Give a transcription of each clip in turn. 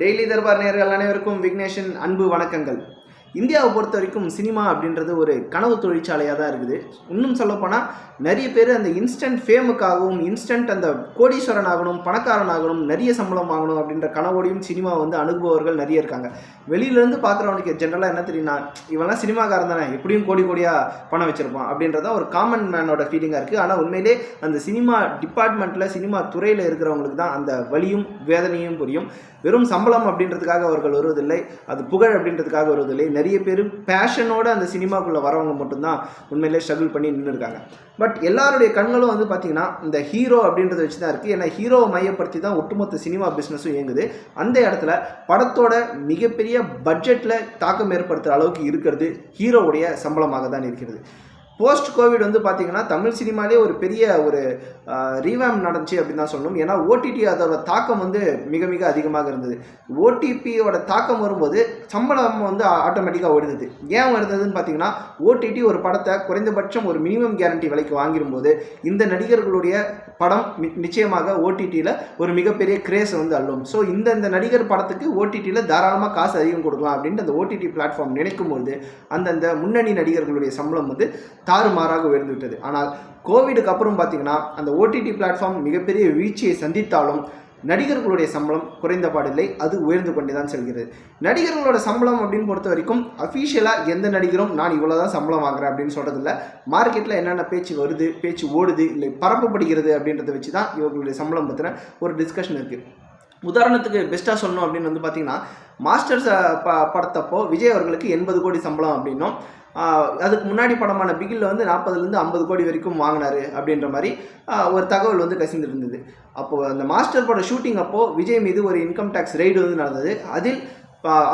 Daily Darbar நேர்கள் அனைவருக்கும் விக்னேஷன் அன்பு வணக்கங்கள். இந்தியாவை பொறுத்த வரைக்கும் சினிமா அப்படின்றது ஒரு கனவு தொழிற்சாலையாக தான் இருக்குது. இன்னும் சொல்லப்போனால் நிறைய பேர் அந்த இன்ஸ்டன்ட் ஃபேமுக்காகவும் இன்ஸ்டன்ட் அந்த கோடீஸ்வரன் ஆகணும் பணக்காரன் ஆகணும் நிறைய சம்பளம் வாங்கணும் அப்படின்ற கனவோடையும் சினிமா வந்து அனுபவர்கள் நிறைய இருக்காங்க. வெளியிலேருந்து பார்க்குறவனுக்கு ஜென்ரலாக என்ன தெரியும்னா இவன்லாம் சினிமாக்காரன் தானே எப்படியும் கோடி கோடியாக பணம் வச்சுருப்பான் அப்படின்றதான் ஒரு காமன் மேனோட ஃபீலிங்காக இருக்குது ஆனால் உண்மையிலே அந்த சினிமா டிபார்ட்மெண்ட்டில் சினிமா துறையில் இருக்கிறவங்களுக்கு தான் அந்த வலியும் வேதனையும் புரியும். வெறும் சம்பளம் அப்படின்றதுக்காக அவர்கள் வருவதில்லை அது புகழ் அப்படின்றதுக்காக வருவதில்லை. நிறைய பேர் பேஷனோட அந்த சினிமாக்குள்ளே வரவங்க மட்டும்தான் உண்மையிலே ஸ்ட்ரகிள் பண்ணி நின்றுருக்காங்க பட் எல்லாருடைய கண்களும் வந்து பார்த்தீங்கன்னா இந்த ஹீரோ அப்படின்றத வச்சு தான் இருக்குது ஏன்னா ஹீரோவை மையப்படுத்தி தான் ஒட்டுமொத்த சினிமா பிஸ்னஸும் இயங்குது. அந்த இடத்துல படத்தோட மிகப்பெரிய பட்ஜெட்டில் தாக்கம் ஏற்படுத்துகிற அளவுக்கு இருக்கிறது ஹீரோவுடைய சம்பளமாக தான் இருக்கிறது. போஸ்ட் கோவிட் வந்து பார்த்திங்கன்னா தமிழ் சினிமாலே ஒரு பெரிய ஒரு ரீவேம் நடந்துச்சு அப்படின்னு தான் சொல்லணும். ஏன்னா ஓடிடி அதோட தாக்கம் வந்து மிக மிக அதிகமாக இருந்தது. ஓடிபியோட தாக்கம் வரும்போது சம்பளம் வந்து ஆட்டோமேட்டிக்காக ஓடுது ஏன் வருதுன்னு பார்த்தீங்கன்னா ஓடிடி ஒரு படத்தை குறைந்தபட்சம் ஒரு மினிமம் கேரண்டி விலைக்கு வாங்கிடும்போது இந்த நடிகர்களுடைய படம் நிச்சயமாக ஓடிடியில் ஒரு மிகப்பெரிய கிரேஸ் வந்து அள்ளும். ஸோ இந்த இந்த நடிகர் படத்துக்கு ஓடிடியில் தாராளமாக காசு அதிகம் கொடுக்கலாம் அப்படின்ட்டு அந்த ஓடிடி பிளாட்ஃபார்ம் நினைக்கும் போது அந்தந்த முன்னணி நடிகர்களுடைய சம்பளம் வந்து தாறுமாறாக உயர்ந்து விட்டது. ஆனால் கோவிடுக்கு அப்புறம் பார்த்தீங்கன்னா அந்த ஓடிடி பிளாட்ஃபார்ம் மிகப்பெரிய வீழ்ச்சியை சந்தித்தாலும் நடிகர்களுடைய சம்பளம் குறைந்தபாடில்லை அது உயர்ந்து கொண்டே தான் செல்கிறது. நடிகர்களோட சம்பளம் அப்படின்னு பொறுத்த வரைக்கும் அஃபீஷியலாக எந்த நடிகரும் நான் இவ்வளோ தான் சம்பளம் வாங்குறேன் அப்படின்னு சொல்கிறதில்ல மார்க்கெட்டில் என்னென்ன பேச்சு வருது பேச்சு ஓடுது இல்லை பரப்பப்படுகிறது அப்படின்றத வச்சு தான் இவர்களுடைய சம்பளம் பற்றின ஒரு டிஸ்கஷன் இருக்குது உதாரணத்துக்கு பெஸ்ட்டாக சொல்லணும் அப்படின்னு வந்து பார்த்தீங்கன்னா மாஸ்டர்ஸ் ப படத்தப்போ விஜய் அவர்களுக்கு எண்பது கோடி சம்பளம் அப்படின்னும். அதுக்கு முன்னாடி படமான பிகில்ல வந்து நாற்பதுலேருந்து ஐம்பது கோடி வரைக்கும் வாங்கினாரு அப்படின்ற மாதிரி ஒரு தகவல் வந்து கசிந்துருந்தது. அப்போது அந்த மாஸ்டர் பட ஷூட்டிங் அப்போது விஜய் மீது ஒரு இன்கம் டேக்ஸ் ரெய்டு வந்து நடந்தது. அதில்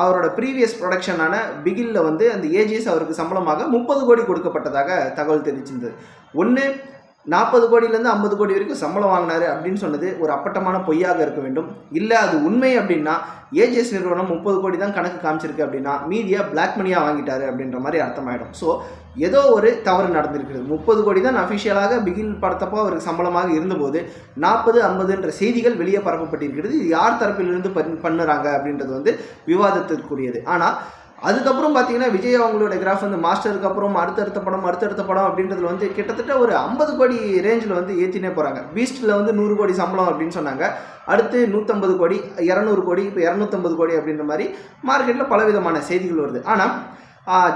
அவரோட ப்ரீவியஸ் ப்ரொடக்ஷனான பிகில்ல வந்து அந்த ஏஜிஎஸ் அவருக்கு சம்பளமாக முப்பது கோடி கொடுக்கப்பட்டதாக தகவல் தெரிவிச்சிருந்தது. ஒன்று நாற்பது கோடியிலேருந்து ஐம்பது கோடி வரைக்கும் சம்பளம் வாங்கினாரு அப்படின்னு சொன்னது ஒரு அப்பட்டமான பொய்யாக இருக்க வேண்டும். இல்லை அது உண்மை அப்படின்னா ஏஜிஎஸ் நிறுவனம் முப்பது கோடி தான் கணக்கு காமிச்சிருக்கு அப்படின்னா மீதியா பிளாக் மணியாக வாங்கிட்டாரு அப்படின்ற மாதிரி அர்த்தமாயிடும். ஸோ ஏதோ ஒரு தவறு நடந்திருக்கிறது. முப்பது கோடி தான் அஃபிஷியலாக பிகில் படத்தப்போ அவருக்கு சம்பளமாக இருந்தபோது நாற்பது ஐம்பதுன்ற செய்திகள் வெளியே பரப்பப்பட்டிருக்கிறது. இது யார் தரப்பிலிருந்து பண் பண்ணுறாங்க அப்படின்றது வந்து விவாதத்திற்குரியது. ஆனால் அதுக்கப்புறம் பார்த்தீங்கன்னா விஜய் அவங்களோட கிராஃப் வந்து மாஸ்டருக்கு அப்புறம் அடுத்தடுத்த படம் அடுத்தடுத்த படம் அப்படின்றதுல வந்து கிட்டத்தட்ட ஒரு ஐம்பது கோடி ரேஞ்சில் வந்து ஏற்றினே போகிறாங்க பீஸ்ட்டில் வந்து நூறு கோடி சம்பளம் அப்படின்னு சொன்னாங்க. அடுத்து நூற்றம்பது கோடி இரநூறு கோடி இப்போ இரநூத்தம்பது கோடி அப்படின்ற மாதிரி மார்க்கெட்டில் பலவிதமான செய்திகள் வருது. ஆனால்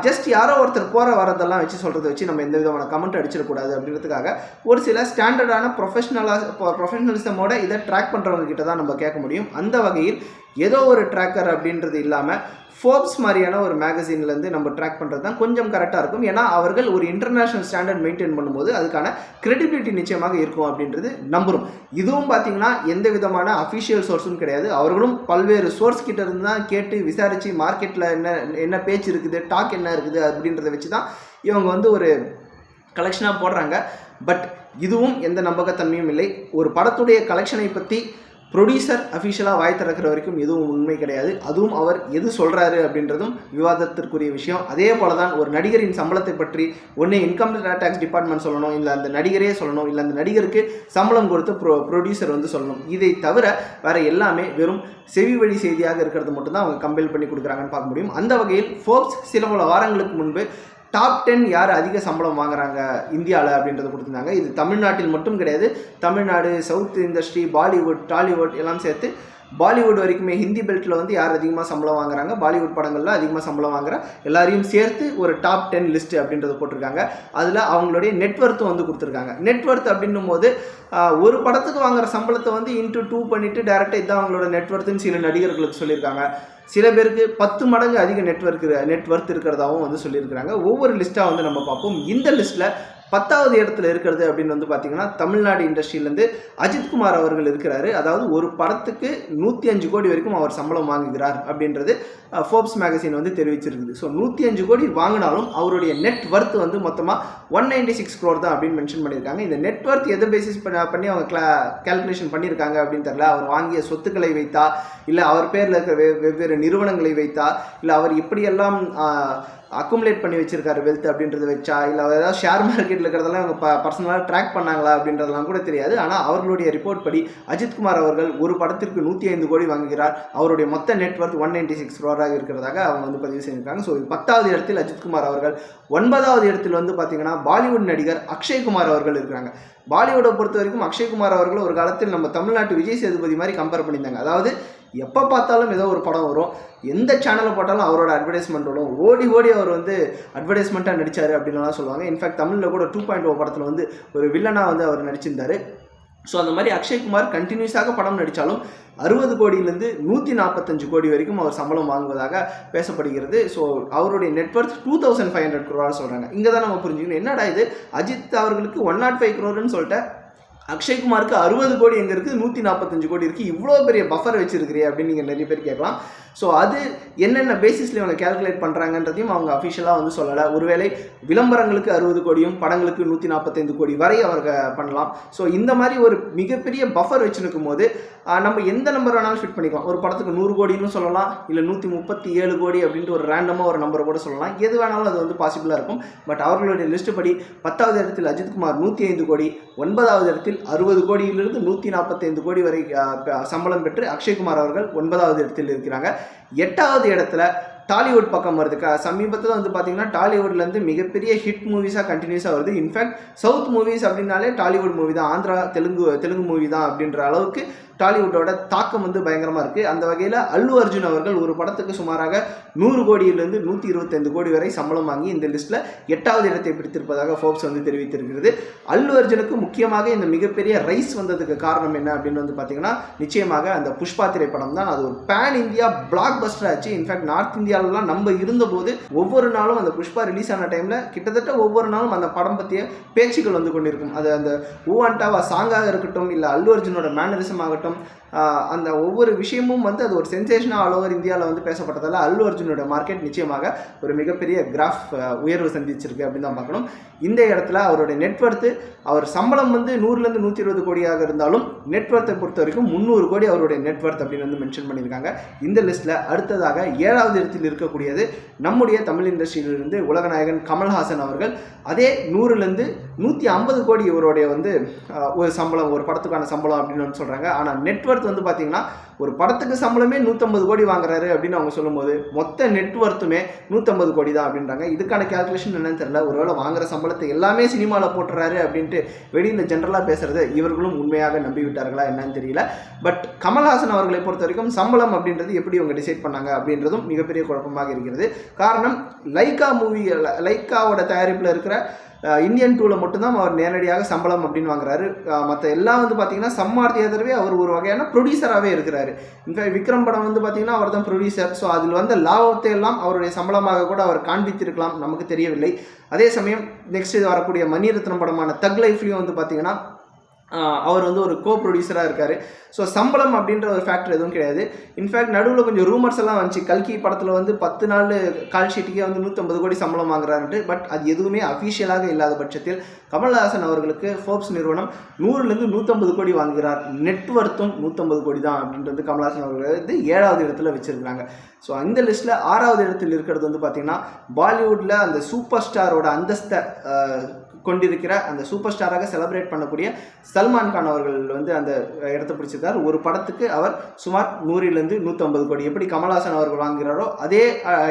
ஜஸ்ட் யாரோ ஒருத்தர் போகிற வரதெல்லாம் வச்சு சொல்கிறத வச்சு நம்ம எந்த விதமான கமெண்ட் அடிச்சிடக்கூடாது அப்படின்றதுக்காக ஒரு சில ஸ்டாண்டர்டான ப்ரொஃபஷனலாக ப்ரொஃபஷனலிசமோட இதை ட்ராக் பண்ணுறவங்க கிட்ட தான் நம்ம கேட்க முடியும். அந்த வகையில் ஏதோ ஒரு ட்ராக்கர் அப்படின்றது இல்லாமல் ஃபோர்ப்ஸ் மாதிரியான ஒரு மேகசின்லேருந்து நம்ம ட்ராக் பண்ணுறது தான் கொஞ்சம் கரெக்டாக இருக்கும். ஏன்னா அவர்கள் ஒரு இன்டர்நேஷனல் ஸ்டாண்டர்ட் மெயின்டைன் பண்ணும்போது அதுக்கான கிரெடிபிலிட்டி நிச்சயமாக இருக்கும் அப்படின்றது நம்புகிறோம் இதுவும் பார்த்தீங்கன்னா எந்த விதமான அஃபிஷியல் சோர்ஸும் கிடையாது. அவர்களும் பல்வேறு சோர்ஸ் கிட்ட இருந்து தான் கேட்டு விசாரித்து மார்க்கெட்டில் என்ன என்ன பேச்சு இருக்குது டாக் என்ன இருக்குது அப்படின்றத வச்சு தான் இவங்க வந்து ஒரு கலெக்ஷனாக போடுறாங்க. பட் இதுவும் எந்த நம்பகத்தன்மையும் இல்லை. ஒரு படத்துடைய கலெக்ஷனை பற்றி ப்ரொடியூசர் அஃபிஷியலாக வாய் திறக்கிற வரைக்கும் எதுவும் உண்மை கிடையாது. அதுவும் அவர் எது சொல்கிறாரு அப்படின்றதும் விவாதத்திற்குரிய விஷயம். அதே போல தான் ஒரு நடிகரின் சம்பளத்தை பற்றி ஒன்று இன்கம் டேக்ஸ் டிபார்ட்மெண்ட் சொல்லணும் இல்லை அந்த நடிகரே சொல்லணும் இல்லை அந்த நடிகருக்கு சம்பளம் கொடுத்து ப்ரொ ப்ரொடியூசர் வந்து சொல்லணும். இதை தவிர வேறு எல்லாமே வெறும் செவி வழி செய்தியாக இருக்கிறது மட்டும்தான் அவங்க கம்பேர் பண்ணி கொடுக்குறாங்கன்னு பார்க்க முடியும். அந்த வகையில் ஃபோர்ப்ஸ் சில பல வாரங்களுக்கு முன்பு டாப் டென் யார் அதிக சம்பளம் வாங்குறாங்க இந்தியாவில் அப்படின்றத கொடுத்துருந்தாங்க. இது தமிழ்நாட்டில் மட்டும் கிடையாது. தமிழ்நாடு சவுத் இண்டஸ்ட்ரி பாலிவுட் டாலிவுட் எல்லாம் சேர்த்து பாலிவுட் வரைக்குமே ஹிந்தி பெல்ட்டில் வந்து யார் அதிகமாக சம்பளம் வாங்குறாங்க? பாலிவுட் படங்களில் அதிகமாக சம்பளம் வாங்குற எல்லாரையும் சேர்த்து ஒரு டாப் டென் லிஸ்ட் அப்படின்றத போட்டிருக்காங்க. அதில் அவங்களுடைய நெட்ஒர்த்தும் வந்து கொடுத்துருக்காங்க. நெட்ஒர்த் அப்படின்னும் போது ஒரு படத்துக்கு வாங்குற சம்பளத்தை வந்து இன்ட்டு டூ பண்ணிவிட்டு டேரெக்டாக இதான் அவங்களோட நெட்ஒர்த்துன்னு சில நடிகர்களுக்கு சொல்லியிருக்காங்க. சில பேருக்கு பத்து மடங்கு அதிக நெட்ஒர்க் நெட்ஒர்க் இருக்கிறதாகவும் வந்து சொல்லியிருக்கிறாங்க. ஒவ்வொரு லிஸ்ட்டாக வந்து நம்ம பார்ப்போம். இந்த லிஸ்ட்டில் பத்தாவது இடத்துல இருக்கிறது அப்படின்னு வந்து பார்த்தீங்கன்னா தமிழ்நாடு இண்டஸ்ட்ரியிலேருந்து அஜித்குமார் அவர்கள் இருக்கிறாரு. அதாவது ஒரு படத்துக்கு நூற்றி அஞ்சு கோடி வரைக்கும் அவர் சம்பளம் வாங்குகிறார் அப்படின்றது ஃபோர்ப்ஸ் மேகசின் வந்து தெரிவிச்சிருக்குது. ஸோ நூற்றி அஞ்சு கோடி வாங்கினாலும் அவருடைய நெட் ஒர்த் வந்து மொத்தமாக ஒன் நைன்டி சிக்ஸ் க்ரோர் தான் அப்படின்னு மென்ஷன் பண்ணியிருக்காங்க. இந்த நெட் ஒர்த் எதை பேசிஸ் பண்ண பண்ணி அவங்க கிளா கேல்குலேஷன் பண்ணியிருக்காங்க அப்படின்னு தெரில அவர் வாங்கிய சொத்துக்களை வைத்தா இல்லை அவர் பேரில் இருக்கிற வெ வெவ்வேறு நிறுவனங்களை வைத்தா இல்லை அவர் இப்படியெல்லாம் அக்குமுலேட் பண்ணி வச்சிருக்காரு வெல்த் அப்படின்றத வச்சா இல்லை அவர் ஏதாவது ஷேர் மார்க்கெட் சர்டிஃபிகேட்டில் இருக்கிறதெல்லாம் இவங்க ப பர்சனலாக ட்ராக் பண்ணாங்களா அப்படின்றதெல்லாம் கூட தெரியாது. ஆனால் அவர்களுடைய ரிப்போர்ட் படி அஜித்குமார் அவர்கள் ஒரு படத்திற்கு நூற்றி ஐந்து கோடி வாங்குகிறார். அவருடைய மொத்த net worth one ninety six க்ரோராக இருக்கிறதாக அவங்க வந்து பதிவு செஞ்சிருக்காங்க ஸோ பத்தாவது இடத்தில் அஜித்குமார் அவர்கள். ஒன்பதாவது இடத்தில் வந்து பார்த்தீங்கன்னா பாலிவுட் நடிகர் அக்ஷய்குமார் அவர்கள் இருக்கிறாங்க. பாலிவுட்டை பொறுத்த வரைக்கும் அக்ஷய்குமார் அவர்கள் ஒரு காலத்தில் நம்ம தமிழ்நாட்டு விஜய் சேதுபதி மாதிரி கம்பேர் பண்ணியிருந்தாங்க. அதாவது எப்போ பார்த்தாலும் ஏதோ ஒரு படம் வரும். எந்த சேனலில் போட்டாலும் அவரோட அட்வர்டைஸ்மெண்ட் வரும் ஓடி ஓடி அவர் வந்து அட்வர்டைஸ்மெண்ட்டாக நடித்தார் அப்படின்லாம் சொல்லுவாங்க. இன்ஃபேக்ட் தமிழில் கூட டூ பாயிண்ட் ஓ படத்தில் வந்து ஒரு வில்லனாக வந்து அவர் நடிச்சிருந்தார். ஸோ அந்த மாதிரி அக்ஷய்குமார் கண்டினியூஸாக படம் நடித்தாலும் அறுபது கோடியிலேருந்து நூற்றி நாற்பத்தஞ்சு கோடி வரைக்கும் அவர் சம்பளம் வாங்குவதாக பேசப்படுகிறது. ஸோ அவருடைய net worth two thousand five hundred crore சொல்கிறாங்க இங்கே தான் நம்ம புரிஞ்சுக்கணும். என்னடா இது? அஜித் அவர்களுக்கு ஒன் நாட் ஃபைவ் க்ரோர்னு சொல்லிட்டு அக்ஷய்குமாருக்கு அறுபது கோடி எங்கே இருக்குது நூற்றி நாற்பத்தஞ்சு கோடி இருக்குது இவ்வளோ பெரிய பஃபர் வச்சுருக்கிறே அப்படின்னு நீங்கள் நிறைய பேர் கேட்கலாம். ஸோ அது என்னென்ன பேசிஸில் இவங்க கேல்குலேட் பண்ணுறாங்கன்றதையும் அவங்க அஃபிஷியலாக வந்து சொல்லலை. ஒருவேளை விளம்பரங்களுக்கு அறுபது கோடியும் படங்களுக்கு நூற்றி நாற்பத்தைந்து கோடி வரை அவங்க பண்ணலாம். ஸோ இந்த மாதிரி ஒரு மிகப்பெரிய பஃபர் வச்சுருக்கும் போது நம்ம எந்த நம்பர் வேணாலும் ஃபிட் பண்ணிக்கலாம். ஒரு படத்துக்கு நூறு கோடின்னு சொல்லலாம் இல்லை நூற்றி முப்பத்தி ஏழு கோடி அப்படின்ட்டு ஒரு ரேண்டமாக ஒரு நம்பரை கூட சொல்லலாம். எது வேணாலும் அது வந்து பாசிபிளாக இருக்கும். பட் அவர்களுடைய லிஸ்ட் படி பத்தாவது இடத்தில் அஜித்குமார் நூற்றி ஐந்து கோடி ஒன்பதாவது இடத்தில் அறுபது கோடியிலிருந்து நூற்றி நாற்பத்தைந்து கோடி வரை சம்பளம் பெற்று அக்ஷய்குமார் அவர்கள் ஒன்பதாவது இடத்தில் இருக்கிறாங்க. எட்டாவது இடத்துல டாலிவுட் பக்கம் வருதுக்கா. சமீபத்தில் வந்து பார்த்தீங்கன்னா டாலிவுட்லேருந்து மிகப்பெரிய ஹிட் மூவிஸாக கண்டினியூஸாக வருது. இன்ஃபேக்ட் சவுத் மூவிஸ் அப்படின்னாலே டாலிவுட் மூவி தான். ஆந்திரா தெலுங்கு தெலுங்கு மூவி தான் அப்படின்ற அளவுக்கு டாலிவுட்டோட தாக்கம் வந்து பயங்கரமாக இருக்குது அந்த வகையில் அல்லு அர்ஜுன் அவர்கள் ஒரு படத்துக்கு சுமாராக நூறு கோடியிலிருந்து நூற்றி இருபத்தைந்து கோடி வரை சம்பளம் வாங்கி இந்த லிஸ்ட்டில் எட்டாவது இடத்தை பிடித்திருப்பதாக ஃபோர்ப்ஸ் வந்து தெரிவித்திருக்கிறது. அல்லு அர்ஜுனுக்கு முக்கியமாக இந்த மிகப்பெரிய ரைஸ் வந்ததுக்கு காரணம் என்ன அப்படின்னு வந்து பார்த்தீங்கன்னா நிச்சயமாக அந்த புஷ்பா திரைப்படம் தான். அது ஒரு பேன் இந்தியா பிளாக் பஸ்டர் ஆச்சு இன்ஃபேக்ட் நார்த் இந்தியாவிலலாம் நம்ம இருந்தபோது ஒவ்வொரு நாளும் அந்த புஷ்பா ரிலீஸ் ஆன டைமில் கிட்டத்தட்ட ஒவ்வொரு நாளும் அந்த படம் பற்றிய பேச்சுக்கள் வந்து கொண்டிருக்கும். அது அந்த ஊவான்டாவா சாங்காக இருக்கட்டும் இல்லை அல்லு அர்ஜுனோட மேனரிசம் ஆகட்டும் ஆஹ் அந்த ஒவ்வொரு விஷயமும் வந்து அது ஒரு சென்சேஷனாக ஆல் ஓவர் இந்தியாவில் வந்து பேசப்பட்டதால் அல்லு அர்ஜுனோட மார்க்கெட் நிச்சயமாக ஒரு மிகப்பெரிய கிராஃப் உயர்வு சந்திச்சிருக்கு அப்படின்னு தான் பார்க்கணும். இந்த இடத்துல அவருடைய நெட்வொர்த்து அவர் சம்பளம் வந்து நூறுலேருந்து நூற்றி இருபது கோடியாக இருந்தாலும் நெட்ஒர்த்தை பொறுத்த வரைக்கும் முந்நூறு கோடி அவருடைய நெட்ஒர்த் அப்படின்னு வந்து மென்ஷன் பண்ணியிருக்காங்க. இந்த லிஸ்ட்டில் அடுத்ததாக ஏழாவது இடத்தில் இருக்கக்கூடியது நம்முடைய தமிழ் இண்டஸ்ட்ரியிலிருந்து உலகநாயகன் கமல்ஹாசன் அவர்கள். அதே நூறுலேருந்து நூற்றி ஐம்பது கோடி இவருடைய வந்து ஒரு சம்பளம் ஒரு படத்துக்கான சம்பளம் அப்படின்னு வந்து சொல்கிறாங்க ஆனால் நெட்ஒர்த் வந்து பார்த்திங்கன்னா ஒரு படத்துக்கு சம்பளமே நூற்றம்பது கோடி வாங்குறாரு அப்படின்னு அவங்க சொல்லும்போது மொத்த நெட்ஒர்த்துமே நூற்றம்பது கோடி தான் அப்படின்றாங்க. இதுக்கான கேல்குலேஷன் என்னன்னு தெரியல. ஒருவேளை வாங்குற சம்பளத்தை எல்லாமே சினிமாவில் போட்டுறாரு அப்படின்ட்டு வெளியில் ஜென்ரலாக பேசுறது இவர்களும் உண்மையாக நம்பி விட்டார்களா என்னன்னு தெரியல. பட் கமல்ஹாசன் அவர்களை பொறுத்த வரைக்கும் சம்பளம் அப்படின்றது எப்படி இவங்க டிசைட் பண்ணாங்க அப்படின்றதும் மிகப்பெரிய குழப்பமாக இருக்கிறது. காரணம் லைக்கா மூவி லைக்காவோட தயாரிப்பில் இருக்கிற இந்தியன் டூவில் மட்டும்தான் அவர் நேரடியாக சம்பளம் அப்படின்னு வாங்குறாரு. மற்ற எல்லாம் வந்து பார்த்தீங்கன்னா சம்மார் தியேட்டரவே அவர் ஒரு வகையான ப்ரொடியூசராகவே இருக்கிறாரு. இன்ஃபேக்ட் விக்ரம் படம் வந்து பார்த்தீங்கன்னா அவர் தான் ப்ரொடியூசர் ஸோ அதில் வந்த லாபத்தை எல்லாம் அவருடைய சம்பளமாக கூட அவர் காண்பித்திருக்கலாம். நமக்கு தெரியவில்லை. அதே சமயம் நெக்ஸ்ட் இது வரக்கூடிய மணிரத்னம் படமான தக் லைஃப்லையும் வந்து பார்த்தீங்கன்னா அவர் வந்து ஒரு கோ ப்ரொடியூசராக இருக்கார். ஸோ சம்பளம் அப்படின்ற ஒரு ஃபேக்டர் எதுவும் கிடையாது. இன்ஃபேக்ட் நடுவில் கொஞ்சம் ரூமர்ஸ் எல்லாம் வந்துச்சு. கல்கி படத்தில் வந்து பத்து நாள் கால் ஷீட்டுக்கே வந்து நூற்றம்பது கோடி சம்பளம் வாங்குறாருன்ட்டு பட் அது எதுவுமே அஃபிஷியலாக இல்லாத பட்சத்தில் கமல்ஹாசன் அவர்களுக்கு ஃபோர்ப்ஸ் நிறுவனம் நூறுலேருந்து நூற்றம்பது கோடி வாங்குகிறார். நெட்வொர்த்தும் நூற்றம்பது கோடி தான் அப்படின்றது கமல்ஹாசன் அவர்கள் வந்து ஏழாவது இடத்துல வச்சுருக்கிறாங்க. ஸோ அந்த லிஸ்ட்டில் ஆறாவது இடத்தில் இருக்கிறது வந்து பார்த்திங்கன்னா பாலிவுட்டில் அந்த சூப்பர் ஸ்டாரோட அந்தஸ்தை கொண்டிருக்கிற அந்த சூப்பர் ஸ்டாராக செலப்ரேட் பண்ணக்கூடிய சல்மான் கான் அவர்கள் வந்து அந்த இடத்தை பிடிச்சிருக்கார். ஒரு படத்துக்கு அவர் சுமார் நூறிலிருந்து நூற்றம்பது கோடி. எப்படி கமல்ஹாசன் அவர்கள் வாங்குகிறாரோ அதே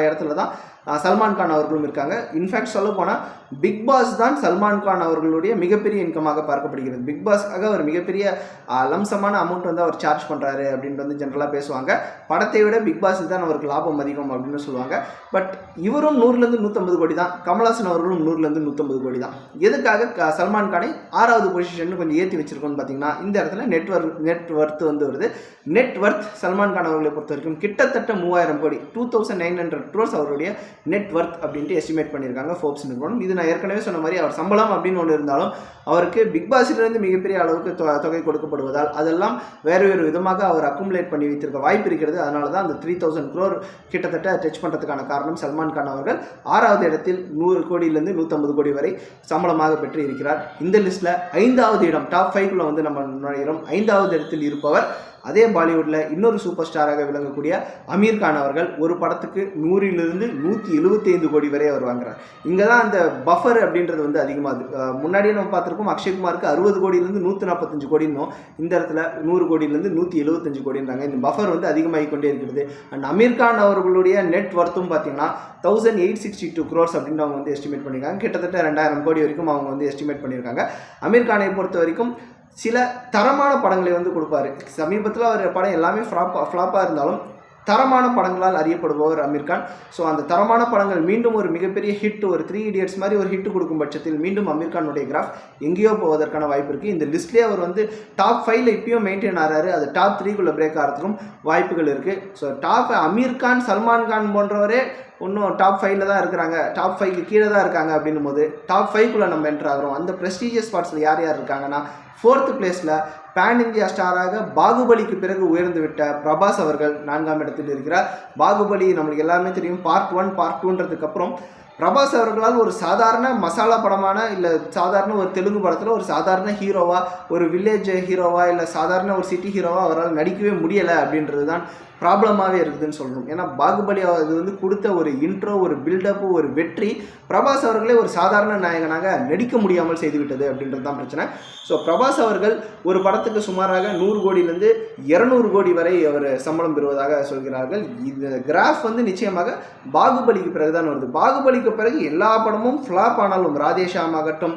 இடத்துல தான் சல்மான் கான் அவர்களும் இருக்காங்க. இன்ஃபேக்ட் சொல்ல போனால் பிக் பாஸ் தான் சல்மான் கான் அவர்களுடைய மிகப்பெரிய இன்கமாக பார்க்கப்படுகிறது. பிக் பாஸ்க்காக அவர் மிகப்பெரிய லம்சமான அமௌண்ட் வந்து அவர் சார்ஜ் பண்ணுறாரு அப்படின்ட்டு வந்து ஜென்ரலாக பேசுவாங்க. படத்தை விட பிக் பாஸுக்கு தான் அவருக்கு லாபம் அதிகம் அப்படின்னு சொல்லுவாங்க. பட் இவரும் நூறுலேருந்து நூற்றம்பது கோடி தான். கமல்ஹாசன் அவர்களும் நூறுலேருந்து நூற்றம்பது கோடி தான். எதுக்காக க- சல்மான் கானை ஆறாவது பொசிஷன் கொஞ்சம் ஏற்றி வச்சிருக்கோம்னு பார்த்தீங்கன்னா இந்த இடத்துல நெட்வொர்க் நெட் ஒர்த் வந்து வருது. நெட் ஒர்த் சல்மான் கான் அவர்களை பொறுத்த வரைக்கும் கிட்டத்தட்ட மூவாயிரம் கோடி. Two thousand nine hundred crores அவருடைய நெட் ஒர்த் அப்படின்ட்டு எஸ்டிமேட் பண்ணியிருக்காங்க ஃபோப்ஸ் நிறுவனம் இது நான் ஏற்கனவே சொன்ன மாதிரி அவர் சம்பளம் அப்படின்னு ஒன்று இருந்தாலும் அவருக்கு பிக் பாஸிலிருந்து மிகப்பெரிய அளவுக்கு தொ- தொகை கொடுக்கப்படுவதால் அதெல்லாம் வேறு வேறு விதமாக அவர் அக்குமுலேட் பண்ணி வைத்திருக்க வாய்ப்பு இருக்கிறது. அதனால தான் அந்த த்ரீ தௌசண்ட் க்ரோர் கிட்டத்தட்ட டச் பண்ணுறதுக்கான காரணம் சல்மான் கான் அவர்கள் ஆறாவது இடத்தில் நூறு கோடியிலிருந்து நூற்றம்பது கோடி வரை சம்பளமாக பெற்று இருக்கிறார் இந்த லிஸ்ட்டில் ஐந்தாவது இடம் டாப் ஃபைவ்ல வந்து நம்ம நுழைகிறோம் ஐந்தாவது இடத்தில் இருப்பவர் அதே பாலிவுட்டில் இன்னொரு சூப்பர் ஸ்டாராக விளங்கக்கூடிய அமீர் கான் அவர்கள் ஒரு படத்துக்கு நூறிலிருந்து நூற்றி எழுபத்தைந்து கோடி வரை அவர் வாங்குறார். இங்கே தான் அந்த பஃபர் அப்படின்றது வந்து அதிகமாகுது முன்னாடியே நம்ம பார்த்துருக்கோம் அக்ஷய்குமாருக்கு அறுபது கோடியிலேருந்து நூற்றி நாற்பத்தஞ்சு கோடின்னும். இந்த இடத்துல நூறு கோடியிலேருந்து நூற்றி எழுபத்தஞ்சு கோடின்றாங்க. இந்த பஃபர் வந்து அதிகமாகி கொண்டே இருக்கிறது. அண்ட் அமீர் கான் அவர்களுடைய நெட் ஒர்த்தும் பார்த்தீங்கன்னா thousand eight sixty two crores அப்படின்னு அவங்க வந்து எஸ்டிமேட் பண்ணியிருக்காங்க கிட்டத்தட்ட ரெண்டாயிரம் கோடி வரைக்கும் அவங்க வந்து எஸ்டிமேட் பண்ணியிருக்காங்க அமீர் கானை பொறுத்த வரைக்கும் சில தரமான படங்களை வந்து கொடுப்பாரு. சமீபத்தில் அவர் படம் எல்லாமே ஃப்ளாப் ஃப்ளாப்பாக இருந்தாலும் தரமான படங்களால் அறியப்படுபவர் அமீர் கான். ஸோ அந்த தரமான படங்கள் மீண்டும் ஒரு மிகப்பெரிய ஹிட் ஒரு த்ரீ இடியட்ஸ் மாதிரி ஒரு ஹிட் கொடுக்கும் பட்சத்தில் மீண்டும் அமீர் கானுடைய கிராஃப் எங்கேயோ போவதற்கான வாய்ப்பு இருக்குது இந்த லிஸ்ட்லேயே அவர் வந்து டாப் ஃபைவ்ல இப்பயும் மெயின்டைன் ஆகிறாரு அது டாப் த்ரீக்குள்ளே பிரேக் ஆகிறதுக்கும் வாய்ப்புகள் இருக்குது ஸோ டாப் அமீர் கான் சல்மான் கான் போன்றவரே இன்னும் டாப் ஃபைவ்ல தான் இருக்கிறாங்க. டாப் ஃபைவ்க்கு கீழே தான் இருக்காங்க அப்படின்னும் போது டாப் ஃபைவ்க்குள்ளே நம்ம என்ட்ரு ஆகிறோம். அந்த ப்ரெஸ்டீஜியஸ் ஸ்பாட்ஸில் யார் யார் இருக்காங்கன்னா ஃபோர்த்து பிளேஸில் பேன் இந்தியா ஸ்டாராக பாகுபலிக்கு பிறகு உயர்ந்து விட்ட பிரபாஸ் அவர்கள் நான்காம் இடத்தில் இருக்கிறார். பாகுபலி நம்மளுக்கு எல்லாமே தெரியும். பார்ட் ஒன் பார்ட் டூன்றதுக்கப்புறம் பிரபாஸ் அவர்களால் ஒரு சாதாரண மசாலா படமான இல்லை சாதாரண ஒரு தெலுங்கு படத்தில் ஒரு சாதாரண ஹீரோவா ஒரு வில்லேஜ் ஹீரோவா இல்லை சாதாரண ஒரு சிட்டி ஹீரோவாக அவரால் நடிக்கவே முடியலை அப்படின்றது தான் ப்ராப்ளமாகவே இருக்குதுன்னு சொல்லணும். ஏன்னா பாகுபலி இது வந்து கொடுத்த ஒரு இன்ட்ரோ ஒரு பில்டப்பு ஒரு வெற்றி பிரபாஸ் அவர்களே ஒரு சாதாரண நாயகனாக நடிக்க முடியாமல் செய்துவிட்டது அப்படின்றது தான் பிரச்சனை. ஸோ பிரபாஸ் அவர்கள் ஒரு படத்துக்கு சுமாராக நூறு கோடியிலேருந்து இரநூறு கோடி வரை அவர் சம்பளம் பெறுவதாக சொல்கிறார்கள். இந்த கிராஃப் வந்து நிச்சயமாக பாகுபலிக்கு பிறகு தான் வருது. பாகுபலிக்கு பிறகு எல்லா படமும் ஃப்ளாப் ஆனாலும் ராதேஷாம் ஆகட்டும்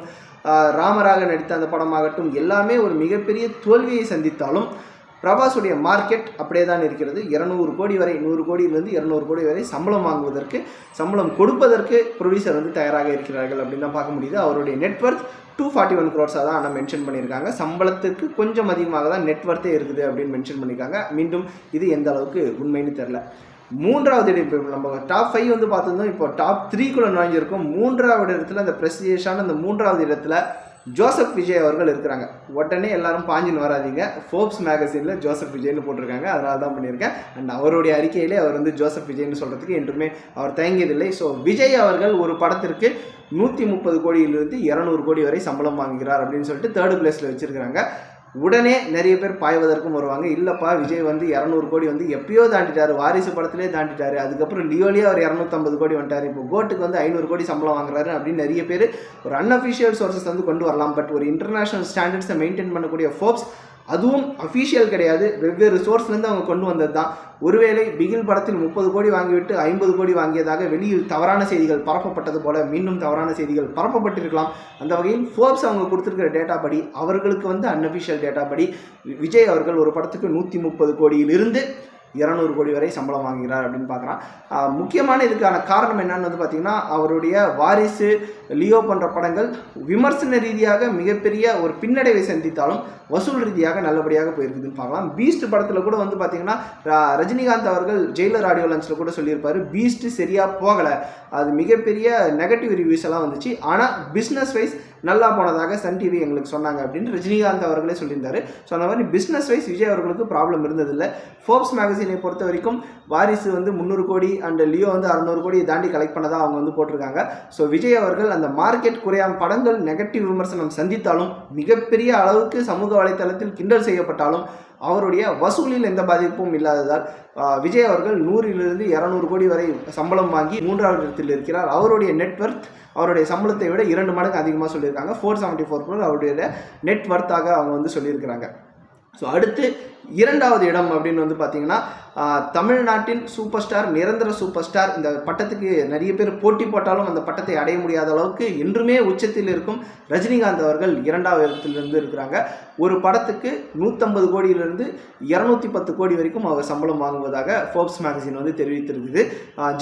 ராமராக நடித்த அந்த படமாகட்டும் எல்லாமே ஒரு மிகப்பெரிய தோல்வியை சந்தித்தாலும் பிரபாஸுடைய மார்க்கெட் அப்படியே தான் இருக்கிறது. இரநூறு கோடி வரை நூறு கோடியிலிருந்து இரநூறு கோடி வரை சம்பளம் வாங்குவதற்கு சம்பளம் கொடுப்பதற்கு ப்ரொடியூசர் வந்து தயாராக இருக்கிறார்கள் அப்படின்னு தான் பார்க்க முடியுது. அவருடைய net worth two forty one க்ரோர்ஸாக தான் ஆனால் மென்ஷன் பண்ணியிருக்காங்க. சம்பளத்துக்கு கொஞ்சம் அதிகமாக தான் நெட்ஒர்த்தே இருக்குது அப்படின்னு மென்ஷன் பண்ணியிருக்காங்க. மீண்டும் இது எந்த அளவுக்கு உண்மைன்னு தெரில மூன்றாவது இடம் இப்போ நம்ம டாப் ஃபைவ் வந்து பார்த்துருந்தோம். இப்போ டாப் த்ரீக்குள்ளே நுழைஞ்சிருக்கோம். மூன்றாவது இடத்துல அந்த ப்ரெஸ்டிஜியஸான அந்த மூன்றாவது இடத்துல ஜோசப் விஜய் அவர்கள் இருக்கிறாங்க. உடனே எல்லாரும் பாஞ்சின்னு வராதீங்க. ஃபோர்ப்ஸ் மேகசினில் ஜோசப் விஜய்னு போட்டிருக்காங்க. அதனால தான் பண்ணியிருக்கேன். அண்ட் அவருடைய அறிக்கையிலே அவர் வந்து ஜோசப் விஜய்னு சொல்கிறதுக்கு என்றுமே அவர் தயங்கியதில்லை. ஸோ விஜய் அவர்கள் ஒரு படத்திற்கு நூற்றி முப்பது கோடியிலிருந்து இரநூறு கோடி வரை சம்பளம் வாங்குகிறார் அப்படின்னு சொல்லிட்டு தேர்ட் பிளேஸில் வச்சுருக்கிறாங்க. உடனே நிறைய பேர் பாய்வதற்கும் வருவாங்க. இல்லைப்பா விஜய் வந்து இரநூறு கோடி வந்து எப்பயோ தாண்டிட்டார். வாரிசு படத்திலே தாண்டிட்டார். அதுக்கப்புறம் லியோலேயே அவர் இரநூத்தம்பது கோடி வந்துட்டார். இப்போ கோட்டுக்கு வந்து ஐநூறு கோடி சம்பளம் வாங்குறாரு அப்படின்னு நிறைய பேர் ஒரு அன்அஃபிஷியல் சோர்சஸ் வந்து கொண்டு வரலாம். பட் ஒரு இன்டர்நேஷனல் ஸ்டாண்டர்ட்ஸை மெயின்டைன் பண்ணக்கூடிய ஃபோர்ஸ் அதுவும் அஃபிஷியல் கிடையாது. வெவ்வேறு சோர்ஸ்லேருந்து அவங்க கொண்டு வந்தது தான். ஒருவேளை பிகில் படத்தில் முப்பது கோடி வாங்கிவிட்டு ஐம்பது கோடி வாங்கியதாக வெளியில் தவறான செய்திகள் பரப்பப்பட்டது போல மீண்டும் தவறான செய்திகள் பரப்பப்பட்டிருக்கலாம். அந்த வகையில் ஃபோர்ப்ஸ் அவங்க கொடுத்துருக்கிற டேட்டா படி அவர்களுக்கு வந்து அன்அஃபிஷியல் டேட்டா படி விஜய் அவர்கள் ஒரு படத்துக்கு நூற்றி முப்பது கோடியிலிருந்து இரநூறு கோடி வரை சம்பளம் வாங்குகிறார் அப்படின்னு பார்க்குறான். முக்கியமான இதுக்கான காரணம் என்னன்னு வந்து பார்த்தீங்கன்னா அவருடைய வாரிசு லியோ போன்ற படங்கள் விமர்சன ரீதியாக மிகப்பெரிய ஒரு பின்னடைவை சந்தித்தாலும் வசூல் ரீதியாக நல்லபடியாக போயிருக்குதுன்னு பார்க்கலாம். பீஸ்ட் படத்தில் கூட வந்து பார்த்தீங்கன்னா ர- ரஜினிகாந்த் அவர்கள் ஜெயிலர் ஆடியோ லஞ்சில் கூட சொல்லியிருப்பார் பீஸ்ட் சரியாக போகலை. அது மிகப்பெரிய நெகட்டிவ் ரிவ்யூஸ் எல்லாம் வந்துச்சு. ஆனால் பிஸ்னஸ் வைஸ் நல்லா போனதாக சன் டிவி எங்களுக்கு சொன்னாங்க அப்படின்னு ரஜினிகாந்த் அவர்களே சொல்லியிருந்தாரு. ஸோ அந்த மாதிரி பிஸ்னஸ் வைஸ் விஜய் அவர்களுக்கு ப்ராப்ளம் இருந்ததில்லை. ஃபோர்ப்ஸ் மேகசின் பொறுத்த வரைக்கும் வாரிசு வந்து முந்நூறு கோடி அண்ட் லியோ வந்து அறநூறு கோடி தாண்டி கலெக்ட் பண்ணதாக அவங்க வந்து போட்டிருக்காங்க. ஸோ விஜய் அவர்கள் அந்த மார்க்கெட் குறையாம படங்கள் நெகட்டிவ் விமர்சனம் சந்தித்தாலும் மிகப்பெரிய அளவுக்கு சமூக வலைத்தளத்தில் கிண்டல் செய்யப்பட்டாலும் அவருடைய வசூலில் எந்த பாதிப்பும் இல்லாததால் விஜய் அவர்கள் நூறிலிருந்து இரநூறு கோடி வரை சம்பளம் வாங்கி மூன்றாவது இடத்தில் இருக்கிறார். அவருடைய நெட்வொர்க் அவருடைய சம்பளத்தை விட இரண்டு மடங்கு அதிகமாக சொல்லியிருக்காங்க. ஃபோர் செவன்ட்டி ஃபோர் அவருடைய நெட்ஒர்த்தாக அவங்க வந்து சொல்லியிருக்கிறாங்க. ஸோ அடுத்து இரண்டாவது இடம் அப்படின்னு வந்து பார்த்தீங்கன்னா தமிழ்நாட்டின் சூப்பர் ஸ்டார் நிரந்தர சூப்பர் ஸ்டார் இந்த பட்டத்துக்கு நிறைய பேர் போட்டி போட்டாலும் அந்த பட்டத்தை அடைய முடியாத அளவுக்கு என்றுமே உச்சத்தில் இருக்கும் ரஜினிகாந்த் அவர்கள் இரண்டாவது இடத்திலிருந்து இருக்கிறாங்க. ஒரு படத்துக்கு நூற்றம்பது கோடியிலிருந்து இரநூத்தி பத்து கோடி வரைக்கும் அவர் சம்பளம் வாங்குவதாக ஃபோர்ப்ஸ் மேகசின் வந்து தெரிவித்திருக்குது.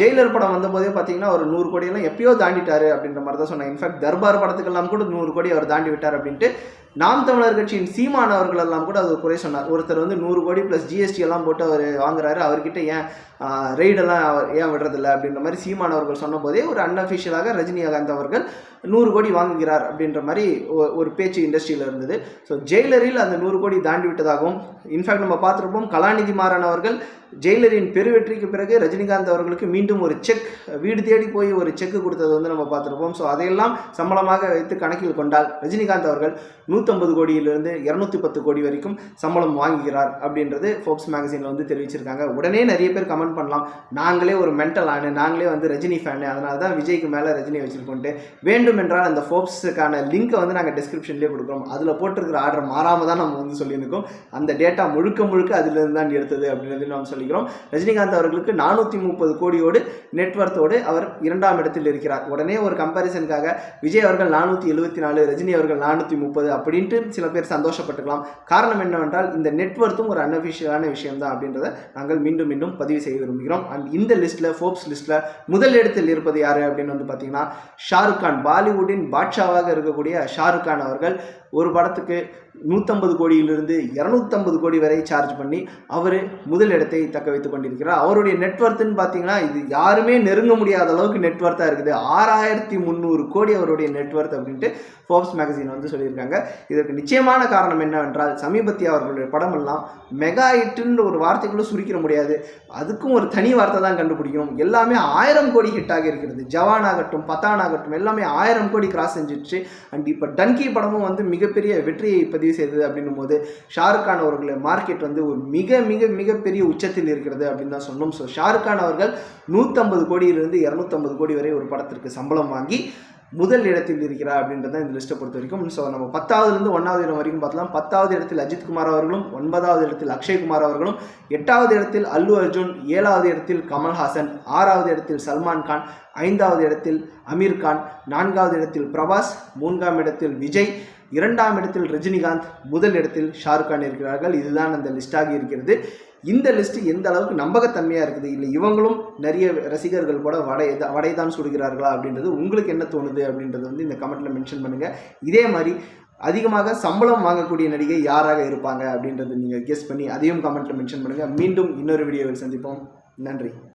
ஜெயிலர் படம் வந்தபோதே பார்த்தீங்கன்னா ஒரு நூறு கோடியெல்லாம் எப்பயோ தாண்டிட்டார் அப்படின்ற மாதிரி தான் சொன்னாங்க இன்ஃபேக்ட் தர்பார் படத்துக்கெல்லாம் கூட நூறு கோடி அவர் தாண்டி விட்டார் அப்படின்ட்டு நாம் தமிழர் கட்சியின் சீமான் அவர்கள் எல்லாம் கூட அது குறை சொன்னார். ஒருத்தர் வந்து நூறு கோடி ப்ளஸ் ஜிஎஸ்டி எல்லாம் போட்டு அவர் வாங்குறாரு. அவர்கிட்ட ஏன் ரெய்டெல்லாம் ஏன் விடுறதில்ல அப்படின்ற மாதிரி சீமான் அவர்கள் சொன்ன போதே ஒரு அன்அஃபிஷியலாக ரஜினிகாந்த் அவர்கள் நூறு கோடி வாங்குகிறார் அப்படின்ற மாதிரி ஒரு பேச்சு இண்டஸ்ட்ரியில் இருந்தது. ஸோ ஜெயிலரில் அந்த நூறு கோடி தாண்டி விட்டதாகவும் இன்ஃபேக்ட் நம்ம பார்த்துருப்போம் கலாநிதி மாறன் அவர்கள் ஜெயிலரின் பெருவெற்றிக்கு பிறகு ரஜினிகாந்த் அவர்களுக்கு மீண்டும் ஒரு செக் வீடு தேடி போய் ஒரு செக் கொடுத்தது வந்து நம்ம பார்த்துருப்போம். ஸோ அதையெல்லாம் சம்பளமாக வைத்து கணக்கில் கொண்டால் ரஜினிகாந்த் அவர்கள் நூற்றம்பது கோடியிலிருந்து இரநூத்தி பத்து கோடி வரைக்கும் சம்பளம் வாங்குகிறார் அப்படின்றது ஃபோக்ஸ் மேகசினில் வந்து தெரிவிச்சிருக்காங்க. உடனே நிறைய பேர் கமெண்ட் பண்ணலாம். நாங்களே ஒரு மென்டல் ஆனு நாங்களே வந்து ரஜினி ஃபேனு அதனால தான் விஜய்க்கு மேலே ரஜினி வச்சுருக்கோன்ட்டு. வேண்டும் என்றால் அந்த ஃபோர்ப்ஸுக்கான லிங்க்கை வந்து நாங்கள் டிஸ்கிரிப்ஷன்லேயே கொடுக்குறோம். அதில் போட்டிருக்கிற ஆர்டர் மாறாமல் தான் நம்ம வந்து சொல்லியிருக்கோம். அந்த டேட்டா முழுக்க முழுக்க அதிலிருந்து தான் எடுத்தது அப்படின்றது நாம் சொல்லிக்கிறோம். ரஜினிகாந்த் அவர்களுக்கு நானூற்றி முப்பது கோடியோடு நெட்வொர்த்தோடு அவர் இரண்டாம் இடத்தில் இருக்கிறார். உடனே ஒரு கம்பேரிசனுக்காக விஜய் அவர்கள் நானூற்றி எழுபத்தி நாலு ரஜினி அவர்கள் நானூற்றி முப்பது அப்படின்ட்டு சில பேர் சந்தோஷப்பட்டுக்கலாம். காரணம் என்னவென்றால் இந்த நெட்வொர்த்தும் ஒரு அன்அஃபிஷியலான விஷயம் தான் அப்படின்றத நாங்கள் மீண்டும் மீண்டும் பதிவு செய்ய விரும்புகிறோம். அண்ட் இந்த லிஸ்ட்டில் ஃபோர்ப்ஸ் லிஸ்ட்டில் முதல் இடத்தில் இருப்பது யார் அப்படின்னு வந்து பார்த்தீங்கன்னா ஷாருக் கான் பாலிவுட்டின் பாட்ஷாவாக இருக்கக்கூடிய ஷாருக் கான் அவர்கள் ஒரு படத்துக்கு நூற்றம்பது கோடியிலிருந்து இரநூத்தம்பது கோடி வரை சார்ஜ் பண்ணி அவர் முதலிடத்தை தக்க வைத்து கொண்டிருக்கிறார். அவருடைய நெட்ஒர்த்துன்னு பார்த்தீங்கன்னா இது யாருமே நெருங்க முடியாத அளவுக்கு நெட்ஒர்த்தாக இருக்குது. ஆறாயிரத்தி முந்நூறு கோடி அவருடைய நெட்ஒர்த் அப்படின்ட்டு ஃபோர்ப்ஸ் மேகசின் வந்து சொல்லியிருக்காங்க. இதற்கு நிச்சயமான காரணம் என்னவென்றால் சமீபத்திய அவர்களுடைய படமெல்லாம் மெகா ஹிட்டுன்ற ஒரு வார்த்தைக்குள்ளே சுருக்கிற முடியாது. அதுக்கும் ஒரு தனி வார்த்தை தான் கண்டுபிடிக்கும். எல்லாமே ஆயிரம் கோடி ஹிட்டாக இருக்கிறது. ஜவான் ஆகட்டும் பத்தான் ஆகட்டும் எல்லாமே ஆயிரம் கோடி கிராஸ் செஞ்சிடுச்சு அண்ட் இப்போ டன்கி படமும் வந்து மிகப்பெரிய வெற்றியை பதிவு செய்தது அப்படின்னும் போது ஷாருக் கான் அவர்களை மார்க்கெட் வந்து ஒரு மிக மிக மிகப்பெரிய உச்சத்தில் இருக்கிறது அப்படின்னு தான் சொன்னோம் ஸோ ஷாருக் கான் அவர்கள் நூற்றம்பது கோடியிலிருந்து இரநூத்தம்பது கோடி வரை ஒரு படத்திற்கு சம்பளம் வாங்கி முதல் இடத்தில் இருக்கிறார் அப்படின்றத இந்த லிஸ்ட்டை பொறுத்த வரைக்கும். ஸோ நம்ம பத்தாவதுலேருந்து ஒன்றாவது இடம் வரைக்கும் பார்த்தலாம் பத்தாவது இடத்தில் அஜித் குமார் அவர்களும் ஒன்பதாவது இடத்தில் அக்ஷய்குமார் அவர்களும் எட்டாவது இடத்தில் அல்லு அர்ஜுன் ஏழாவது இடத்தில் கமல்ஹாசன் ஆறாவது இடத்தில் சல்மான் கான் ஐந்தாவது இடத்தில் அமீர் கான் நான்காவது இடத்தில் பிரபாஸ் மூன்றாம் இடத்தில் விஜய் இரண்டாம் இடத்தில் ரஜினிகாந்த் முதல் இடத்தில் ஷாருக்கான் இருக்கிறார்கள். இதுதான் அந்த லிஸ்டாகி இருக்கிறது. இந்த லிஸ்ட் எந்த அளவுக்கு நம்பகத்தன்மையாக இருக்குது? இல்லை இவங்களும் நிறைய ரசிகர்கள் கூட வடை வடைதான் சுடுகிறார்களா அப்படின்றது உங்களுக்கு என்ன தோணுது அப்படின்றது வந்து இந்த கமெண்ட்டில் மென்ஷன் பண்ணுங்கள் இதே மாதிரி அதிகமாக சம்பளம் வாங்கக்கூடிய நடிகை யாராக இருப்பாங்க அப்படின்றது நீங்கள் கெஸ் பண்ணி அதையும் கமெண்ட்டில் மென்ஷன் பண்ணுங்கள் மீண்டும் இன்னொரு வீடியோவில் சந்திப்போம். நன்றி.